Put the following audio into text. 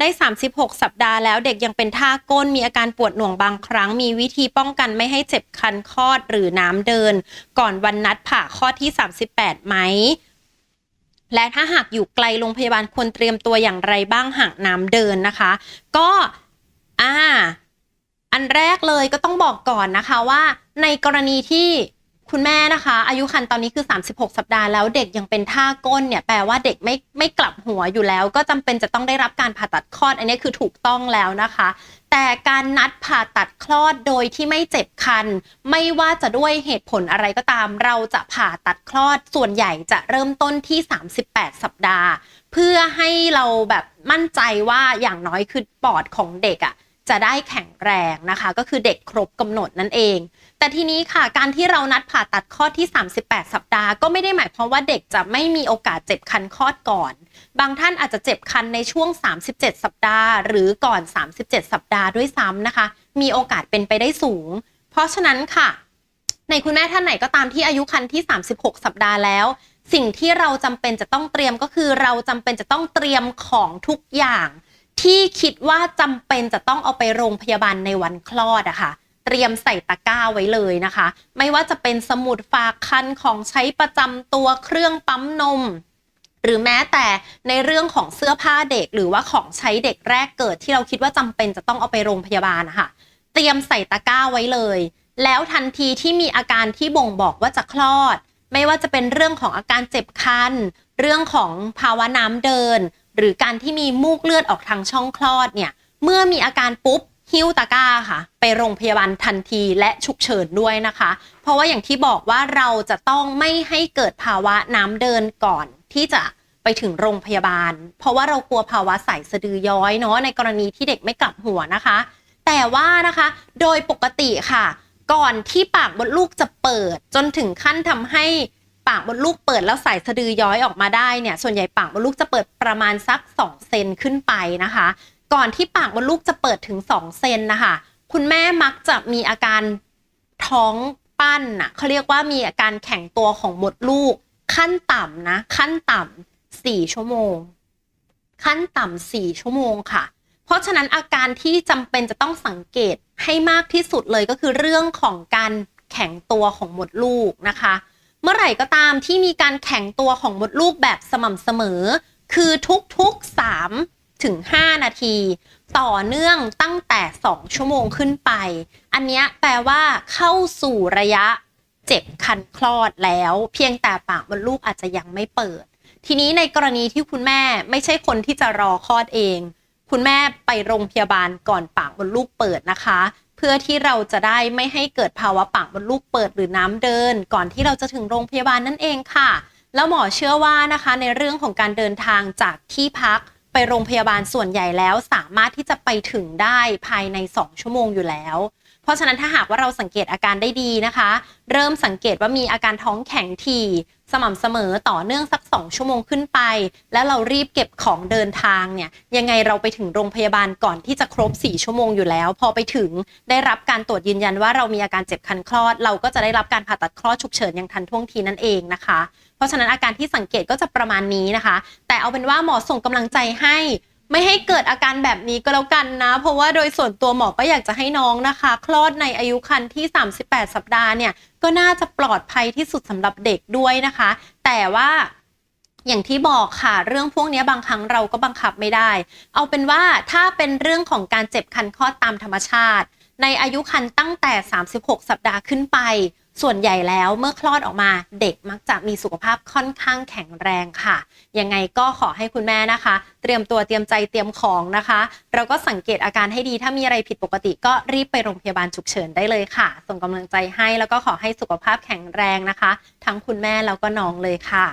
ได้ 36 สัปดาห์แล้วเด็กยังเป็นท่าก้นมีอาการปวดหน่วงบางครั้ง มีวิธีป้องกันไม่ให้เจ็บคันคลอดหรือน้ำเดิน ก่อนวันนัดผ่าคลอดที่ 38 ไหม และถ้าหากอยู่ไกลโรงพยาบาลควรเตรียมตัวอย่างไรบ้างหากน้ำเดินนะคะ ก็อ่าอันแรกเลยก็ต้องบอกก่อนนะคะว่า ในกรณีที่ คุณแม่นะคะ อายุครรภ์ตอนนี้คือ 36 สัปดาห์แล้วเด็กยังเป็นท่าก้นเนี่ยแปลว่าเด็กไม่ไม่กลับหัวอยู่แล้ว ก็จำเป็นจะต้องได้รับการผ่าตัดคลอด อันนี้คือถูกต้องแล้วนะคะ แต่การนัดผ่าตัดคลอดโดยที่ไม่เจ็บคัน ไม่ว่าจะด้วยเหตุผลอะไรก็ตาม เราจะผ่าตัดคลอดส่วนใหญ่จะเริ่มต้นที่ 38 สัปดาห์ เพื่อให้เราแบบมั่นใจว่าอย่างน้อยคือปอดของเด็กอะ่ะ จะได้แข็งแรงนะคะ ก็คือเด็กครบกำหนดนั่นเอง แต่ทีนี้ค่ะการที่เรานัดผ่าตัดคลอดที่ 38 สัปดาห์ ก็ไม่ได้หมายความว่าเด็กจะไม่มีโอกาสเจ็บคันคลอดก่อน บางท่านอาจจะเจ็บคันในช่วง 37 สัปดาห์ หรือก่อน 37 สัปดาห์ด้วยซ้ำนะคะ มีโอกาสเป็นไปได้สูง เพราะฉะนั้นค่ะ ในคุณแม่ท่านไหนก็ตามที่อายุคันที่ 36 สัปดาห์แล้วสิ่งที่เราจำเป็นจะต้องเตรียมก็คือเราจำเป็นจะต้องเตรียมของทุกอย่าง ที่คิดว่าจำเป็นจะต้องเอาไปโรงพยาบาลในวันคลอดอะค่ะ เตรียมใส่ตะกร้าไว้เลยนะคะ ไม่ว่าจะเป็นสมุดฝากคันของใช้ประจำตัวเครื่องปั๊มนม หรือแม้แต่ในเรื่องของเสื้อผ้าเด็ก หรือว่าของใช้เด็กแรกเกิดที่เราคิดว่าจำเป็นจะต้องเอาไปโรงพยาบาลนะคะเตรียมใส่ตะกร้าไว้เลย แล้วทันทีที่มีอาการที่บ่งบอกว่าจะคลอด ไม่ว่าจะเป็นเรื่องของอาการเจ็บคันเรื่องของภาวะน้ำเดิน หรือการที่มีมูกเลือดออกทางช่องคลอดเนี่ย เมื่อมีอาการปุ๊บหิ้วตะกร้าค่ะ ไปโรงพยาบาลทันทีและฉุกเฉินด้วยนะคะ เพราะว่าอย่างที่บอกว่าเราจะต้องไม่ให้เกิดภาวะน้ำเดินก่อนที่จะไปถึงโรงพยาบาล เพราะว่าเรากลัวภาวะใส่สะดือย้อยเนาะในกรณีที่เด็กไม่กลับหัวนะคะ แต่ว่านะคะ โดยปกติค่ะ ก่อนที่ปากมดลูกจะเปิดจนถึงขั้นทำให้ ปากมดลูกเปิดแล้วใส่สะดือย้อยออกมาได้เนี่ยส่วนใหญ่ปากมดลูกจะเปิดประมาณสัก 2 เซนขึ้นไปนะคะ ก่อนที่ปากมดลูกจะเปิดถึง 2 เซนนะคะ คุณแม่มักจะมีอาการท้องปั้นน่ะเขาเรียกว่ามีอาการแข็งตัวของมดลูก ขั้นต่ำนะ ขั้นต่ำสี่ชั่วโมง ขั้นต่ำสี่ชั่วโมงค่ะ เพราะฉะนั้นอาการที่จำเป็นจะต้องสังเกตให้มากที่สุดเลยก็คือเรื่องของการแข็งตัวของมดลูกนะคะ เมื่อไหร่ก็ตามที่มีการแข็งตัวของมดลูกแบบสม่ำเสมอ คือทุกๆ3ถึง5นาที ต่อเนื่องตั้งแต่ 2 ชั่วโมงขึ้นไป อันนี้แปลว่าเข้าสู่ระยะเจ็บคันคลอดแล้ว เพียงแต่ปากมดลูกอาจจะยังไม่เปิด ทีนี้ในกรณีที่คุณแม่ไม่ใช่คนที่จะรอคลอดเอง คุณแม่ไปโรงพยาบาลก่อนปากมดลูกเปิดนะคะ เพื่อที่เราจะได้ไม่ให้เกิดภาวะปากมดลูกเปิดหรือน้ำเดิน ก่อนที่เราจะถึงโรงพยาบาลนั่นเองค่ะ แล้วหมอเชื่อว่านะคะในเรื่องของการเดินทางจากที่พักไปโรงพยาบาลส่วนใหญ่แล้วสามารถที่จะไปถึงได้ภายใน 2 ชั่วโมงอยู่แล้ว เพราะฉะนั้นถ้าหากว่าเราสังเกตอาการได้ดีนะคะ เริ่มสังเกตว่ามีอาการท้องแข็งถี่ สม่ำเสมอต่อเนื่องสัก 2 ชั่วโมงขึ้นไป แล้วเรารีบเก็บของเดินทางเนี่ยยังไงเราไปถึงโรงพยาบาลก่อนที่จะครบ 4 ชั่วโมงอยู่แล้ว พอไปถึงได้รับการตรวจยืนยันว่าเรามีอาการเจ็บคันคลอด เราก็จะได้รับการผ่าตัดคลอดฉุกเฉินอย่างทันท่วงทีนั่นเองนะคะ เพราะฉะนั้นอาการที่สังเกตก็จะประมาณนี้นะคะ แต่เอาเป็นว่าหมอส่งกำลังใจให้ ไม่ให้เกิดอาการแบบนี้ก็แล้วกันนะ เพราะว่าโดยส่วนตัวหมอก็อยากจะให้น้องนะคะ คลอดในอายุครรภ์ที่ 38 สัปดาห์เนี่ย ก็น่าจะปลอดภัยที่สุดสำหรับเด็กด้วยนะคะ แต่ว่าอย่างที่บอกค่ะ เรื่องพวกนี้บางครั้งเราก็บังคับไม่ได้ เอาเป็นว่าถ้าเป็นเรื่องของการเจ็บคันคลอดตามธรรมชาติ ในอายุครรภ์ตั้งแต่ 36 สัปดาห์ขึ้นไป ส่วนใหญ่แล้วเมื่อคลอดออกมาเด็กมักจะมีสุขภาพค่อนข้างแข็งแรงค่ะ ยังไงก็ขอให้คุณแม่นะคะ เตรียมตัวเตรียมใจเตรียมของนะคะ เราก็สังเกตอาการให้ดีถ้ามีอะไรผิดปกติ ก็รีบไปโรงพยาบาลฉุกเฉินได้เลยค่ะ ส่งกำลังใจให้แล้วก็ขอให้สุขภาพแข็งแรงนะคะ ทั้งคุณแม่แล้วก็น้องเลยค่ะ